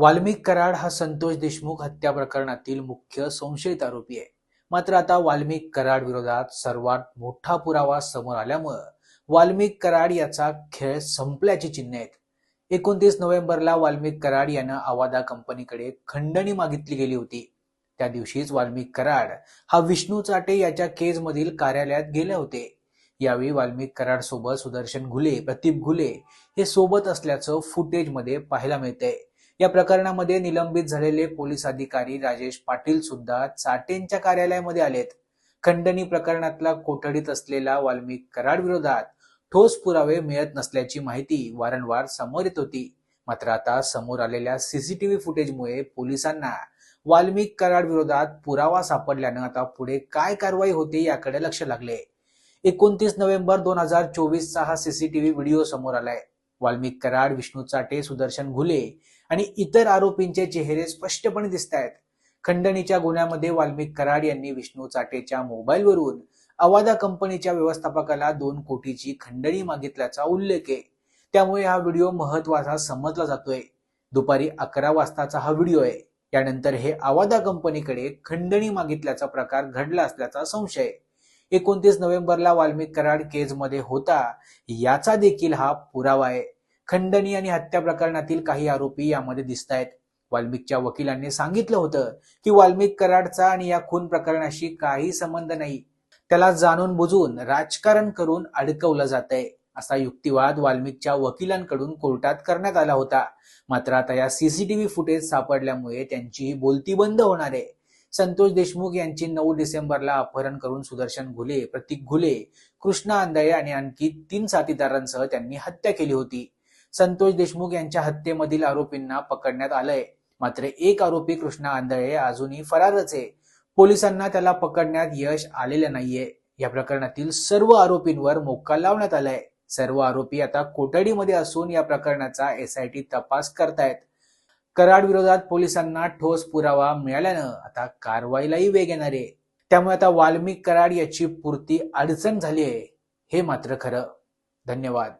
वाल्मिक कराड हा संतोष देशमुख हत्या प्रकरणातील मुख्य संशयित आरोपी आहे. मात्र आता वाल्मिक कराड विरोधात सर्वात मोठा पुरावा समोर आल्यामुळं वाल्मिक कराड याचा खेळ संपल्याची चिन्ह आहेत. एकोणतीस नोव्हेंबरला वाल्मिक कराड यानं आवादा कंपनीकडे खंडणी मागितली गेली होती. त्या दिवशीच वाल्मिक कराड हा विष्णू चाटे याच्या केजमधील कार्यालयात गेले होते. यावेळी वाल्मिक कराड सोबत सुदर्शन घुले प्रदीप घुले हे सोबत असल्याचं फुटेजमध्ये पाहायला मिळतंय. या प्रकरणामध्ये निलंबित झालेले पोलीस अधिकारी राजेश पाटील सुद्धा चाटेंच्या कार्यालयामध्ये आलेत. खंडणी प्रकरणातला कोठडीत असलेला वाल्मिक कराड विरोधात ठोस पुरावे मिळत नसल्याची माहिती वारंवार समोर येत होती. मात्र आता समोर आलेल्या सीसीटीव्ही फुटेजमुळे पोलिसांना वाल्मिक कराड विरोधात पुरावा सापडल्यानं आता पुढे काय कारवाई होते याकडे लक्ष लागले. एकोणतीस नोव्हेंबर दोन हजार चोवीसचा हा सीसीटीव्ही व्हिडिओ समोर आलाय. वाल्मिक कराड विष्णू चाटे सुदर्शन घुले आणि इतर आरोपींचे चेहरे स्पष्टपणे दिसत आहेत खंडणीच्या गुन्ह्यामध्ये वाल्मिक कराड यांनी विष्णू चाटेच्या मोबाईलवरून अवादा कंपनीच्या व्यवस्थापकाला दोन कोटीची खंडणी मागितल्याचा उल्लेख आहे. त्यामुळे हा व्हिडिओ महत्त्वाचा समजला जातोय. दुपारी अकरा वाजताचा हा व्हिडिओ आहे. यानंतर हे आवादा कंपनीकडे खंडणी मागितल्याचा प्रकार घडला असल्याचा संशय आहे. एकोणतीस नोव्हेंबरला वाल्मिक कराड केजमध्ये होता. याचा देखील हा पुरावा आहे. खंडणी आणि हत्या प्रकरणातील काही आरोपी यामध्ये दिसत आहेत. वाल्मिकच्या वकिलांनी सांगितलं होतं की वाल्मिक कराडचा आणि या खून प्रकरणाशी काही संबंध नाही. त्याला जाणून बुजून राजकारण करून अडकवलं जात आहे असा युक्तिवाद वाल्मिकच्या वकिलांकडून कोर्टात करण्यात आला होता. मात्र आता या सीसीटीव्ही फुटेज सापडल्यामुळे त्यांची बोलती बंद होणार आहे. संतोष देशमुख यांची नऊ डिसेंबरला अपहरण करून सुदर्शन घुले प्रतीक घुले कृष्णा आंधळे आणि आणखी तीन साथीदारांसह त्यांनी हत्या केली होती. संतोष देशमुख यांच्या हत्येमधील आरोपींना पकडण्यात आलंय. मात्र एक आरोपी कृष्णा आंधळे अजूनही फरारच आहे. पोलिसांना त्याला पकडण्यात यश आलेलं नाहीये. या प्रकरणातील सर्व आरोपींवर मोक्का लावण्यात आलाय. सर्व आरोपी आता कोठडीमध्ये असून या प्रकरणाचा एसआयटी तपास करतायत. कराड विरोधात पोलिसांना ठोस पुरावा मिळाल्यानं आता कारवाईलाही वेग येणार आहे. त्यामुळे आता वाल्मिक कराड याची पूर्ती अडचण झाली आहे. हे मात्र खरं. धन्यवाद.